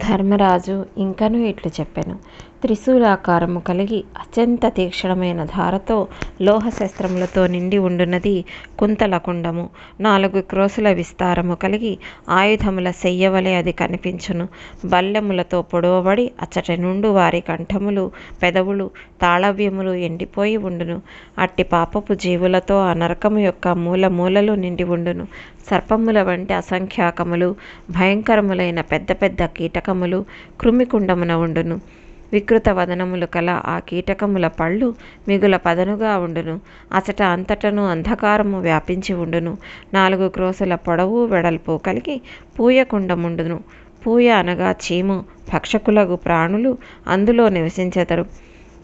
ధర్మరాజు ఇంకనూ ఇట్లు చెప్పెను. త్రిశూలాకారము కలిగి అత్యంత తీక్షణమైన ధారతో లోహ శస్త్రములతో నిండి ఉండునది కుంతల కుండము నాలుగు క్రోసుల విస్తారము కలిగి ఆయుధముల శయ్యవలే అది కనిపించును. బల్లెములతో పొడవబడి అచ్చటి నుండు వారి కంఠములు పెదవులు తాళవ్యములు ఎండిపోయి ఉండును. అట్టి పాపపు జీవులతో ఆ నరకము యొక్క మూల మూలలు నిండి ఉండును. సర్పముల వంటి అసంఖ్యాకములు భయంకరములైన పెద్ద పెద్ద కీటకములు కృమికుండమున ఉండును. వికృత వదనములు కల ఆ కీటకముల పళ్ళు మిగుల పదనుగా ఉండును. అసట అంతటను అంధకారము వ్యాపించి ఉండును. నాలుగు క్రోసుల పొడవు వెడల్పు కలిగి పూయకుండముండును పూయ అనగా చీము భక్షకులగు ప్రాణులు అందులో నివసించెదరు.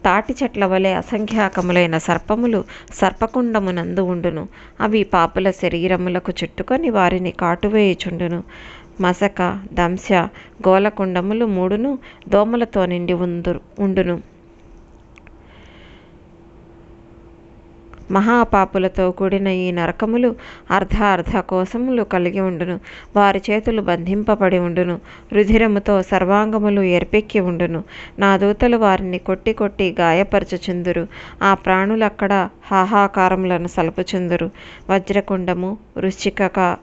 తాటి చెట్ల వలె అసంఖ్యాకములైన సర్పములు సర్పకుండమునందు ఉండును. అవి పాపుల శరీరములకు చుట్టుకొని వారిని కాటువేయుచుండును. మసక దంశ గోలకుండములు మూడును దోమలతో నిండి ఉందురు ఉండును. మహాపాపులతో కూడిన ఈ నరకములు అర్ధ అర్ధ కోసములు కలిగి ఉండును. వారి చేతులు బంధింపబడి ఉండును. రుధిరముతో సర్వాంగములు ఎర్పెక్కి ఉండును. నా దూతలు వారిని కొట్టి కొట్టి గాయపరచుచుందురు. ఆ ప్రాణులక్కడ హాహాకారములను సలుపుచుందురు. వజ్రకుండము వృశ్చిక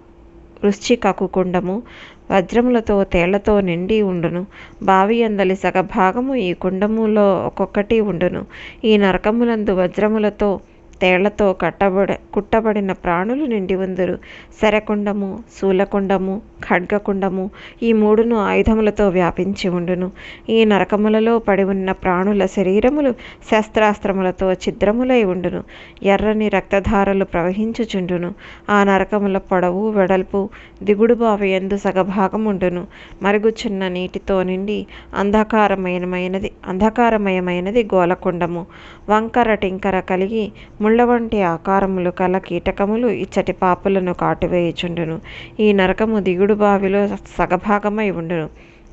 వృశ్చికకు కుండము వజ్రములతో తేళ్ళతో నిండి ఉండును. బావి అందలి సగభాగము ఈ కుండములో ఒక్కొక్కటి ఉండును. ఈ నరకములందు వజ్రములతో తేళ్ళతో కట్టబడి కుట్టబడిన ప్రాణులు నిండి ఉందరు. శరకుండము శూలకుండము ఖడ్గకుండము ఈ మూడును ఆయుధములతో వ్యాపించి ఉండును. ఈ నరకములలో పడి ఉన్న ప్రాణుల శరీరములు శస్త్రాస్త్రములతో ఛిద్రములై ఉండును. ఎర్రని రక్తధారలు ప్రవహించుచుండును. ఆ నరకముల పొడవు వెడల్పు దిగుడు బావి ఎందు సగభాగం ఉండును. మరుగుచున్న నీటితో నిండి అంధకారమయమైనది అంధకారమయమైనది గోలకుండము వంకర టింకర కలిగి ముళ్ళ వంటి ఆకారములు కల కీటకములు ఇచ్చటి పాపులను కాటువేయుచుండును. ఈ నరకము దిగుడు బావిలో సగభాగమై ఉండును.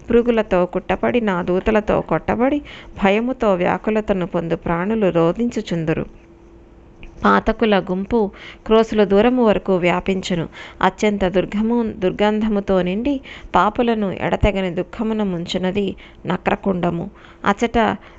పురుగులతో కుట్టబడి నా దూతలతో కొట్టబడి భయముతో వ్యాకులతను పొందు ప్రాణులు రోధించుచుందురు. పాతకుల గుంపు క్రోసుల దూరము వరకు వ్యాపించును. అత్యంత దుర్గము దుర్గంధముతో నిండి పాపులను ఎడతెగని దుఃఖమున ముంచునది నక్రకుండము. అచట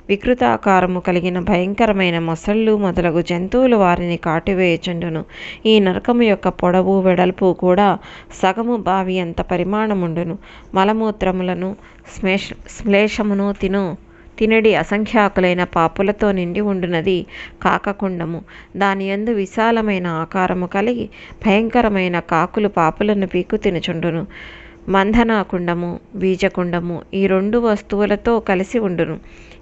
వికృతాకారము కలిగిన భయంకరమైన మొసళ్ళు మొదలగు జంతువులు వారిని కాటివేయుచుండును. ఈ నరకము యొక్క పొడవు వెడల్పు కూడా సగము బావి అంత పరిమాణముండును. మలమూత్రములను శ్లేష శ్లేషమును తిను. తినడి అసంఖ్యాకులైన పాపులతో నిండి ఉండునది కాకకుండము. దాని యందు విశాలమైన ఆకారము కలిగి భయంకరమైన కాకులు పాపులను పీకు తినుచుండును. మంధనాకుండము బీజకుండము ఈ రెండు వస్తువులతో కలిసి ఉండును.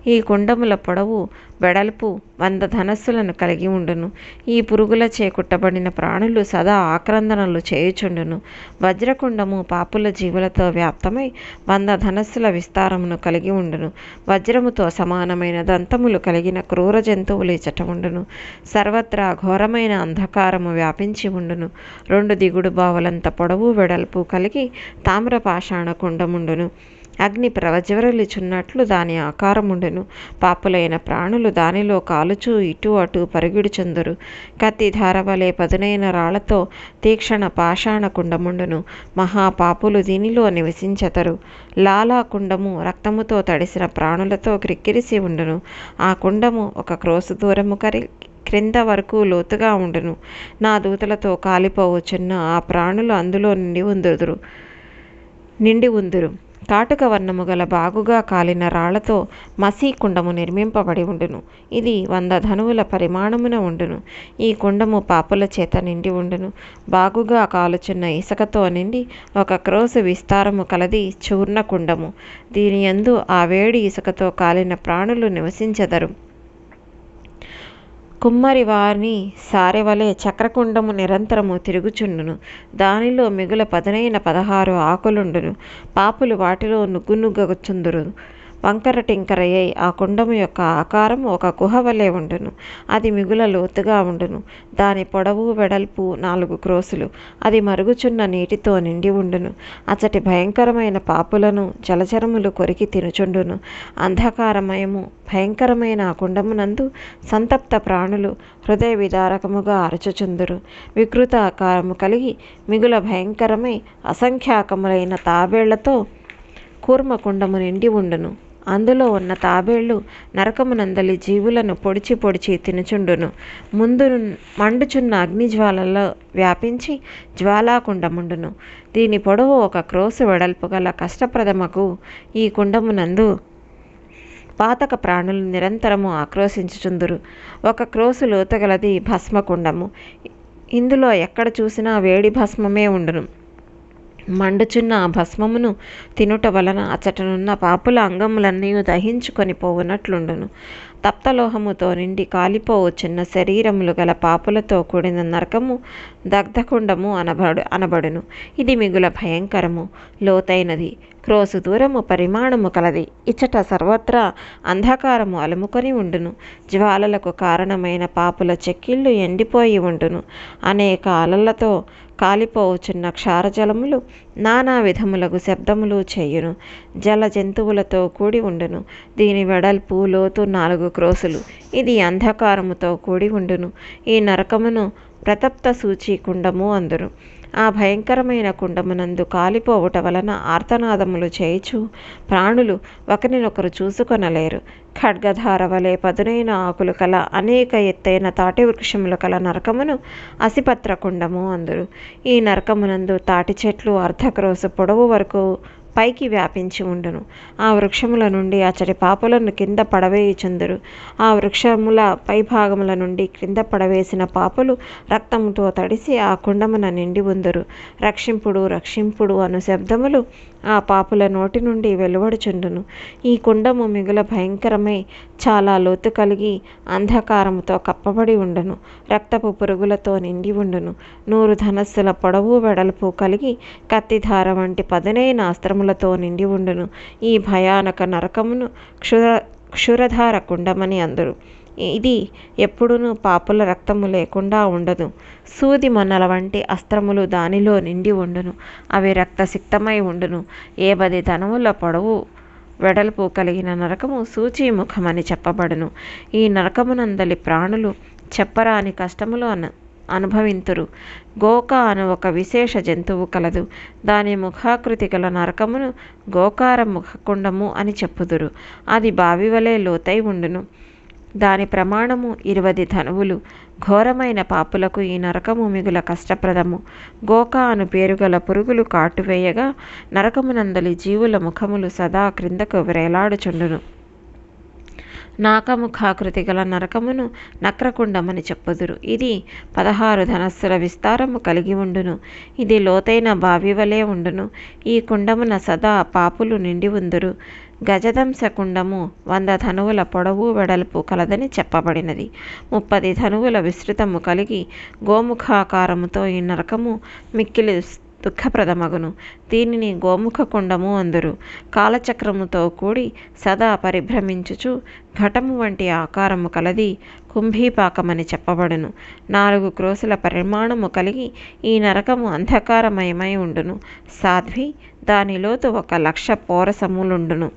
ఈ కుండముల పొడవు వెడల్పు వంద ధనస్సులను కలిగి ఉండును. ఈ పురుగుల చేకుట్టబడిన ప్రాణులు సదా ఆక్రందనలు చేయుచుండును. వజ్రకుండము పాపుల జీవులతో వ్యాప్తమై వంద ధనస్సుల విస్తారమును కలిగి ఉండును. వజ్రముతో సమానమైన దంతములు కలిగిన క్రూర జంతువులు ఇచ్చట ఉండును. సర్వత్రా ఘోరమైన అంధకారము వ్యాపించి ఉండును. రెండు దిగుడు బావులంత పొడవు వెడల్పు కలిగి తామ్ర పాషాణ కుండముండును. అగ్ని ప్రవజ్వరలిచున్నట్లు దాని ఆకారముండును. పాపులైన ప్రాణులు దానిలో కాలుచు ఇటు అటు పరుగుడుచుందురు కత్తి ధారవలే పదునైన రాళ్ళతో తీక్షణ పాషాణ కుండముండును. మహాపాపులు దీనిలో నివసించెతరు. లాలా కుండము రక్తముతో తడిసిన ప్రాణులతో క్రిక్కిరిసి ఉండును. ఆ కుండము ఒక క్రోసు దూరము కరి క్రింద వరకు లోతుగా ఉండును. నా దూతలతో కాలిపోవచ్చున్న ఆ ప్రాణులు అందులో నిండి ఉందురు నిండి ఉందురు. కాటుక వర్ణము గల బాగుగా కాలిన రాళ్ళతో మసీ కుండము నిర్మింపబడి ఉండును. ఇది వంద ధనువుల పరిమాణమున ఉండును. ఈ కుండము పాపుల చేత నిండి ఉండును. బాగుగా కాలుచున్న ఇసుకతో నిండి ఒక క్రోసు విస్తారము కలది చూర్ణ కుండము దీని యందు ఆ వేడి ఇసుకతో కాలిన ప్రాణులు నివసించెదరు. కుమ్మరి వారిని సారెవలే చక్రకుండము నిరంతరము తిరుగుచుండును. దానిలో మిగుల పదునైన పదహారు ఆకులుండును. పాపులు వాటిలో నుగ్గునుగ్గచుందురు వంకర టింకరయ్యై ఆ కుండము యొక్క ఆకారం ఒక గుహ వలె ఉండును. అది మిగుల లోతుగా ఉండును. దాని పొడవు వెడల్పు నాలుగు క్రోసులు. అది మరుగుచున్న నీటితో నిండి ఉండును. అచ్చటి భయంకరమైన పాపులను జలచరములు కొరికి తినుచుండును. అంధకారమయము భయంకరమైన ఆ కుండమునందు సంతప్త ప్రాణులు హృదయ విదారకముగా అరచుచుందురు. వికృత ఆకారము కలిగి మిగుల భయంకరమై అసంఖ్యాకములైన తాబేళ్ళతో కూర్మకుండము నిండి ఉండును. అందులో ఉన్న తాబేళ్ళు నరకమునందలి జీవులను పొడిచి పొడిచి తినుచుండును. ముందు మండుచున్న అగ్నిజ్వాలలో వ్యాపించి జ్వాలాకుండముండును. దీని పొడవు ఒక క్రోసు వెడల్పు గల కష్టప్రదమకు ఈ కుండమునందు పాతక ప్రాణులు నిరంతరము ఆక్రోశించుచుందురు. ఒక క్రోసు లోతగలది భస్మకుండము. ఇందులో ఎక్కడ చూసినా వేడి భస్మమే ఉండును. మండుచున్న ఆ భస్మమును తినుట వలన అచటనున్న పాపుల అంగములన్నీ దహించుకొని పోవునట్లుండును. తప్తలోహముతో నిండి కాలిపోవచ్చున్న శరీరములు గల పాపులతో కూడిన నరకము దగ్ధకుండము అనబడు అనబడును. ఇది మిగుల భయంకరము. లోతైనది. క్రోసు దూరము పరిమాణము కలది. ఇచ్చట సర్వత్రా అంధకారము అలుముకొని ఉండును. జ్వాలలకు కారణమైన పాపుల చెక్కిళ్ళు ఎండిపోయి ఉండును. అనేక అలలతో కాలిపోవచ్చున్న క్షారజలములు నానా విధములకు శబ్దములు చేయును. జల జంతువులతో కూడి ఉండును. దీని వెడల్పు లోతు నాలుగు క్రోసులు ఇది అంధకారముతో కూడి ఉండును. ఈ నరకమును ప్రతప్త సూచి కుండము అందురు ఆ భయంకరమైన కుండమునందు కాలిపోవుట వలన ఆర్తనాదములు చేయుచు ప్రాణులు ఒకరినొకరు చూసుకొనలేరు. ఖడ్గధార వలె పదునైన ఆకులు కల అనేక ఎత్తైన తాటి వృక్షములు కల నరకమును అసిపత్ర కుండము అందురు ఈ నరకమునందు తాటి చెట్లు అర్ధక్రోసు పొడవు వరకు పైకి వ్యాపించి ఉండును. ఆ వృక్షముల నుండి అతడి పాపులను కింద పడవేయుచుందురు ఆ వృక్షముల పైభాగముల నుండి క్రింద పడవేసిన పాపులు రక్తముతో తడిసి ఆ కుండమున నిండి ఉందరు. రక్షింపుడు రక్షింపుడు అను శబ్దములు ఆ పాపుల నోటి నుండి వెలువడుచుండును. ఈ కుండము మిగుల భయంకరమై చాలా లోతు కలిగి అంధకారముతో కప్పబడి ఉండును. రక్తపు పురుగులతో నిండి ఉండును. నూరు ధనస్సుల పొడవు వెడల్పు కలిగి కత్తిధార వంటి పదునైన అస్త్రములతో నిండి ఉండును. ఈ భయానక నరకమును క్షుర క్షురధార కుండమని అందరు. ఇది ఎప్పుడునూ పాపుల రక్తము లేకుండా ఉండదు. సూది మొన్నల వంటి అస్త్రములు దానిలో నిండి ఉండును. అవి రక్తసిక్తమై ఉండును. ఏ పది ధనముల పొడవు వెడల్పు కలిగిన నరకము సూచీముఖమని చెప్పబడును. ఈ నరకమునందలి ప్రాణులు చెప్పరాని కష్టములు అను అనుభవింతురు. గోక అను ఒక విశేష జంతువు కలదు. దాని ముఖాకృతి గల నరకమును గోకార ముఖకుండము అని చెప్పుదురు. అది బావి వలె లోతై ఉండును. దాని ప్రమాణము ఇరువది ధనువులు. ఘోరమైన పాపులకు ఈ నరకము మిగుల కష్టప్రదము. గోక అను పేరుగల పురుగులు కాటువేయగా నరకమునందలి జీవుల ముఖములు సదా క్రిందకు వ్రేలాడుచుండును నాకముఖాకృతి గల నరకమును నక్రకుండమని చెప్పుదురు. ఇది పదహారు ధనస్సుల విస్తారము కలిగి ఉండును. ఇది లోతైన బావి వలె ఉండును. ఈ కుండమున సదా పాపులు నిండి ఉందురు. గజదంశకుండము వంద ధనువుల పొడవు వెడల్పు కలదని చెప్పబడినది. ముప్పది ధనువుల విస్తృతము కలిగి గోముఖాకారముతో ఈ నరకము మిక్కిలి దుఃఖప్రదమగును. దీనిని గోముఖ కుండము అందరు. కాలచక్రముతో కూడి సదా పరిభ్రమించుచు ఘటము వంటి ఆకారము కలది కుంభీపాకమని చెప్పబడును. నాలుగు క్రోసుల పరిమాణము కలిగి ఈ నరకము అంధకారమయమై ఉండును. సాధ్వి దానిలోతు ఒక లక్ష పోరసములుండును.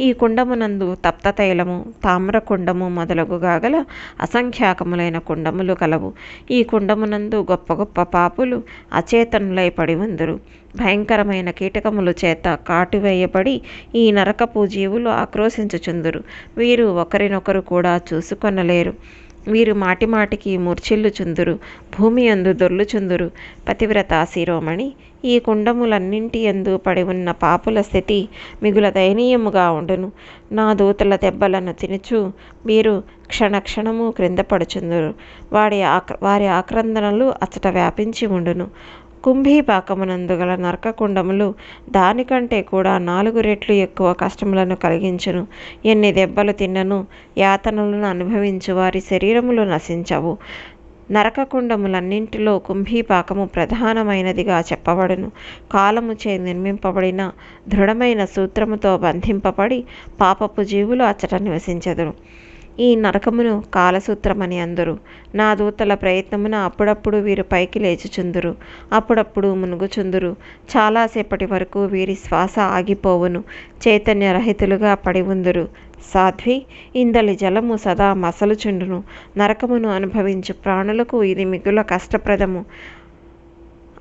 ఈ కుండమునందు తప్తతైలము తామ్రకుండము మొదలగుగా గల అసంఖ్యాకములైన కుండములు కలవు. ఈ కుండమునందు గొప్ప గొప్ప పాపులు అచేతనులై పడి ఉందరు భయంకరమైన కీటకముల చేత కాటువేయబడి ఈ నరకపు జీవులు ఆక్రోశించుచుందురు. వీరు ఒకరినొకరు కూడా చూసుకొనలేరు. వీరు మాటిమాటికి మూర్ఛిల్లుచుందురు భూమి అందు దొర్లుచుందురు పతివ్రత శిరోమణి ఈ కుండములన్నింటి ఎందు పడి ఉన్న పాపుల స్థితి మిగుల దయనీయముగా ఉండును. నా దూతల దెబ్బలను తినుచు వీరు క్షణక్షణము క్రింద పడుచుందురు. వాడి ఆక్ర వారి ఆక్రందనలు అచ్చట వ్యాపించి ఉండును. కుంభీపాకమునందు గల నరకకుండములు దానికంటే కూడా నాలుగు రెట్లు ఎక్కువ కష్టములను కలిగించును. ఎన్ని దెబ్బలు తిన్నను యాతనలను అనుభవించు వారి శరీరములు నశించవు. నరకకుండములన్నింటిలో కుంభీపాకము ప్రధానమైనదిగా చెప్పబడును. కాలముచే నిర్మింపబడిన దృఢమైన సూత్రముతో బంధింపబడి పాపపు జీవులు అచ్చట నివసించెదరు. ఈ నరకమును కాలసూత్రమని అందరు. నా దూతల ప్రయత్నమున అప్పుడప్పుడు వీరు పైకి లేచుచుందురు. అప్పుడప్పుడు మునుగుచుందురు. చాలాసేపటి వరకు వీరి శ్వాస ఆగిపోవును. చైతన్యరహితులుగా పడి ఉందురు. సాధ్వి ఇందలి జలము సదా మసలుచుండును. నరకమును అనుభవించు ప్రాణులకు ఇది మిగుల కష్టప్రదము.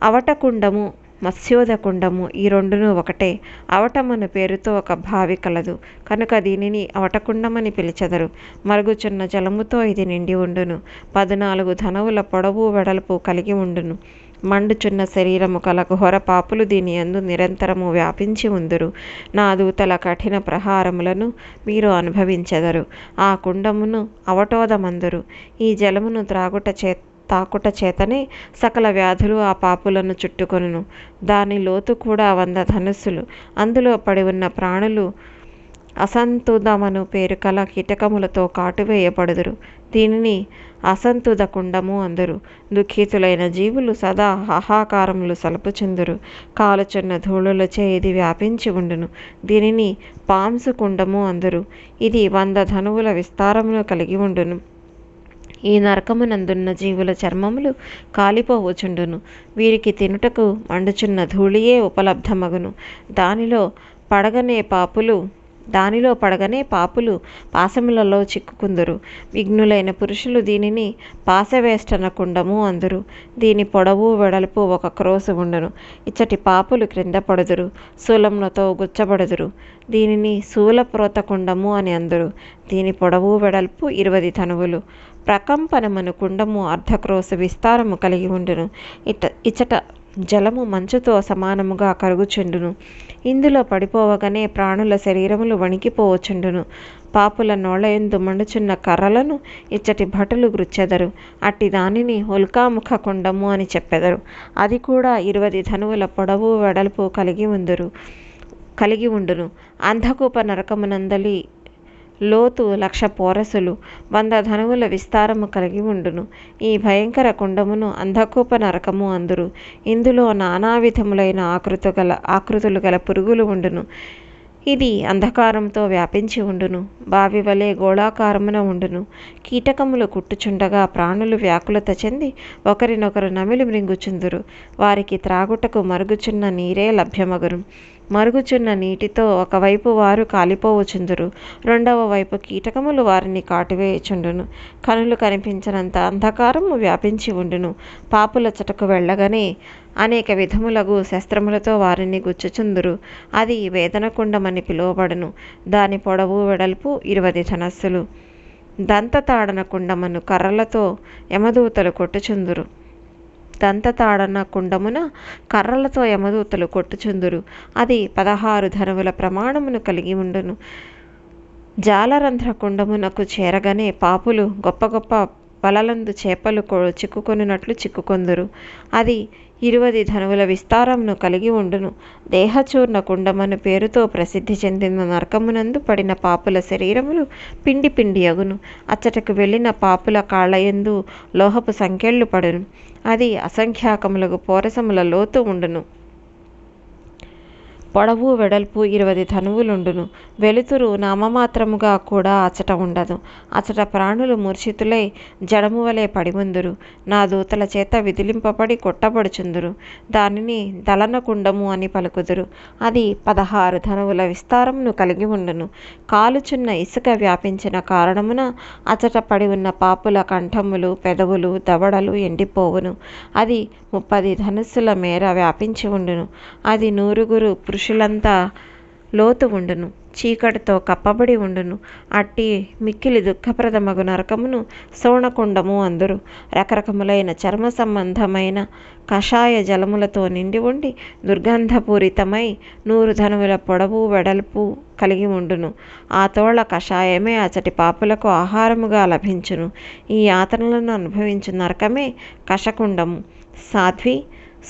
అవటకుండము మత్స్యోద కుండము ఈ రెండును ఒకటే. అవటమను పేరుతో ఒక భావి కలదు. కనుక దీనిని అవటకుండమని పిలిచెదరు. మరుగుచున్న జలముతో ఇది నిండి ఉండును. పద్నాలుగు ధనవుల పొడవు వెడల్పు కలిగి ఉండును. మండుచున్న శరీరము కల ఘోర పాపులు దీని యందు నిరంతరము వ్యాపించి ఉందురు. నా దూతల కఠిన ప్రహారములను మీరు అనుభవించెదరు. ఆ కుండమును అవటోదమందురు. ఈ జలమును త్రాగుట చే తాకుట చేతనే సకల వ్యాధులు ఆ పాపులను చుట్టుకొనును. దాని లోతు కూడా వంద ధనుస్సులు. అందులో పడి ఉన్న ప్రాణులు అసంతుదమను పేరు కల కీటకములతో కాటువేయబడుదురు దీనిని అసంతుద కుండము అందరు. దుఃఖితులైన జీవులు సదా హాహాకారములు సలుపుచుందురు. కాలుచున్న ధూళులచే ఇది వ్యాపించి ఉండును. దీనిని పాంసు కుండము అందరు. ఇది వంద ధనువుల విస్తారమును కలిగి ఉండును. ఈ నరకమునందున్న జీవుల చర్మములు కాలిపోవచుండును వీరికి తినుటకు మండుచున్న ధూళియే ఉపలబ్ధమగును. దానిలో పడగనే పాపులు దానిలో పడగనే పాపులు పాశములలో చిక్కుకుందరు. విఘ్నులైన పురుషులు దీనిని పాశవేష్టన కుండము అందరు. దీని పొడవు వెడల్పు ఒక క్రోసు ఉండను. ఇచ్చటి పాపులు క్రింద పడదురు శూలములతో గుచ్చబడదురు. దీనిని శూలప్రోత కుండము అని అందరు. దీని పొడవు వెడల్పు ఇరవై తనువులు. ప్రకంపనమను కుండము అర్ధక్రోసు విస్తారము కలిగి ఉండును. ఇట ఇచ్చట జలము మంచుతో సమానముగా కరుగుచుండును. ఇందులో పడిపోవగానే ప్రాణుల శరీరములు వణికిపోవచుండును పాపుల నోళయందు మండుచున్న కర్రలను ఇచ్చటి భటులు గుచ్చెదరు అట్టి దానిని ఉల్కాముఖ కుండము అని చెప్పెదరు. అది కూడా ఇరవై ధనువుల పొడవు వెడల్పు కలిగి ఉందురు. కలిగి ఉండును. అంధకూప నరకమునందలి లోతు లక్ష పోరసులు వంద ధనువుల విస్తారము కలిగి ఉండును. ఈ భయంకర కుండమును అంధకూప నరకము అందురు. ఇందులో నానా విధములైన ఆకృతు గల ఆకృతులు గల పురుగులు ఉండును. ఇది అంధకారంతో వ్యాపించి ఉండును. బావి వలె గోళాకారమున ఉండును. కీటకములు కుట్టుచుండగా ప్రాణులు వ్యాకులత చెంది ఒకరినొకరు నమిలి మృంగుచుందురు. వారికి త్రాగుటకు మరుగుచున్న నీరే లభ్యమగురు మరుగుచున్న నీటితో ఒకవైపు వారు కాలిపోవచుందురు. రెండవ వైపు కీటకములు వారిని కాటివేయుచుండును. కనులు కనిపించినంత అంధకారము వ్యాపించి ఉండును. పాపుల చటకు వెళ్ళగానే అనేక విధములగు శస్త్రములతో వారిని గుచ్చుచుందురు. అది వేదనకుండమని పిలువబడును. దాని పొడవు వెడల్పు ఇరవై ధనస్సులు దంతతాడన కుండమును కర్రలతో యమదూతలు కొట్టుచుందురు. దంతతాడన కుండమున కర్రలతో యమదూతలు కొట్టుచుందురు. అది పదహారు ధనువుల ప్రమాణమును కలిగి ఉండును. జాలరంధ్ర కుండమునకు చేరగానే పాపులు గొప్ప గొప్ప వలలందు చేపలు చిక్కుకొనున్నట్లు చిక్కుకొందురు. అది ఇరువది ధనువుల విస్తారమును కలిగి ఉండును. దేహచూర్ణ కుండమను పేరుతో ప్రసిద్ధి చెందిన నరకమునందు పడిన పాపుల శరీరములు పిండి పిండి అగును. అచ్చటకు వెళ్ళిన పాపుల కాళ్ళయందు లోహపు సంఖ్యళ్ళు పడును. అది అసంఖ్యాకములకు పోరసముల లోతు ఉండును. పొడవు వెడల్పు ఇరవై ధనువులుండును. వెలుతురు నామమాత్రముగా కూడా అచట ఉండదు. అచట ప్రాణులు మూర్ఛితులై జడము వలె పడిముందురు నా దూతల చేత విదిలింపబడి కొట్టబడుచుందురు. దానిని దళన కుండము అని పలుకుదురు. అది పదహారు ధనువుల విస్తారమును కలిగి ఉండును. కాలుచున్న ఇసుక వ్యాపించిన కారణమున అచట పడి ఉన్న పాపుల కంఠములు పెదవులు దవడలు ఎండిపోవును. అది ముప్పది ధనుస్సుల మేర వ్యాపించి ఉండును. అది నూరుగురు పురుషులంతా లోతు ఉండును చీకటితో కప్పబడి ఉండును. అట్టి మిక్కిలి దుఃఖప్రదమగు నరకమును సోణకుండము అందరు. రకరకములైన చర్మ సంబంధమైన కషాయ జలములతో నిండి ఉండి దుర్గంధపూరితమై నూరు ధనువుల పొడవు వెడల్పు కలిగి ఉండును. ఆ తోళ్ళ కషాయమే అచటి పాపులకు ఆహారముగా లభించును. ఈ యాతనలను అనుభవించు నరకమే కషకుండము. సాధ్వి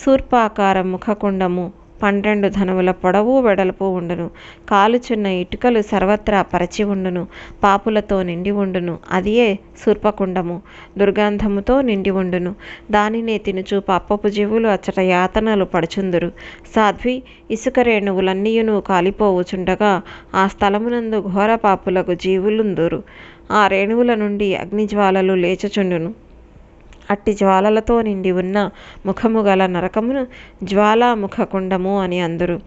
శూర్పాకార ముఖకుండము. పన్నెండు ధనువుల పొడవు వెడల్పు ఉండును. కాలుచున్న ఇటుకలు సర్వత్రా పరచి ఉండును. పాపులతో నిండి ఉండును. అదియే సూర్పకుండము దుర్గంధముతో నిండి ఉండును. దానినే తినుచు పాపపు జీవులు అచ్చట యాతనలు పడుచుందురు. సాధ్వి ఇసుక రేణువులన్నీయును కాలిపోవుచుండగా ఆ స్థలమునందు ఘోర పాపులకు జీవులుందురు. ఆ రేణువుల నుండి అగ్నిజ్వాలలు లేచుచుండును. అట్టి జ్వాలలతో నిండి ఉన్న ముఖము గల నరకమును జ్వాలాముఖ కుండము అని అందరు.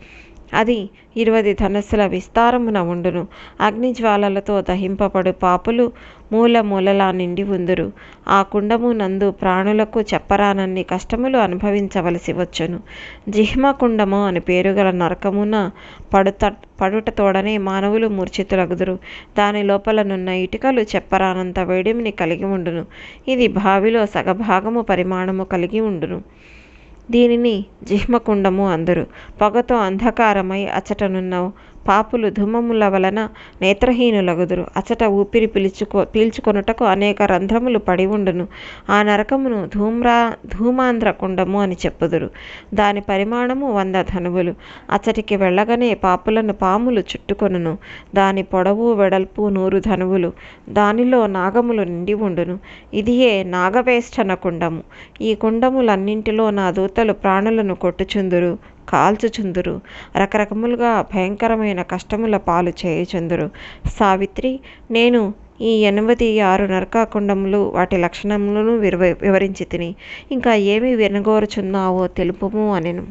అది ఇరువది ధనస్సుల విస్తారమున ఉండును. అగ్నిజ్వాలలతో దహింపబడు పాపులు మూల మూలలా నిండి ఉందురు. ఆ కుండము నందు ప్రాణులకు చెప్పరానన్ని కష్టములు అనుభవించవలసి వచ్చును. జిహ్మ కుండము అని పేరుగల నరకమున పడుత పడుట తోడనే మానవులు మూర్ఛితులగుదురు. దాని లోపలనున్న ఇటుకలు చెప్పరానంత వేడిమిని కలిగి ఉండును. ఇది బావిలో సగభాగము పరిమాణము కలిగి ఉండును. దీనిని జిహ్మకుండము అందరు. పొగతో అంధకారమై అచ్చటనున్న పాపులు ధూమముల వలన నేత్రహీనులగుదురు. అచట ఊపిరి పిలుచుకో పీల్చుకొనుటకు అనేక రంధ్రములు పడి ఉండును. ఆ నరకమును ధూమ్రా ధూమాంధ్ర కుండము అని చెప్పుదురు. దాని పరిమాణము వంద ధనువులు. అచటికి వెళ్ళగానే పాపులను పాములు చుట్టుకొనును. దాని పొడవు వెడల్పు నూరు ధనువులు. దానిలో నాగములు నిండి ఉండును. ఇదియే నాగవేష్టన కుండము. ఈ కుండములన్నింటిలో నా దూతలు ప్రాణులను కొట్టుచుందురు. కాల్చుచుందురు. రకరకములుగా భయంకరమైన కష్టముల పాలు చేయుచుందురు. సావిత్రి నేను ఈ ఎనిమిది ఆరు నరకాకుండములు వాటి లక్షణములను వివరించి తిని ఇంకా ఏమి వినగోరుచున్నావో తెలుపుము అనెను.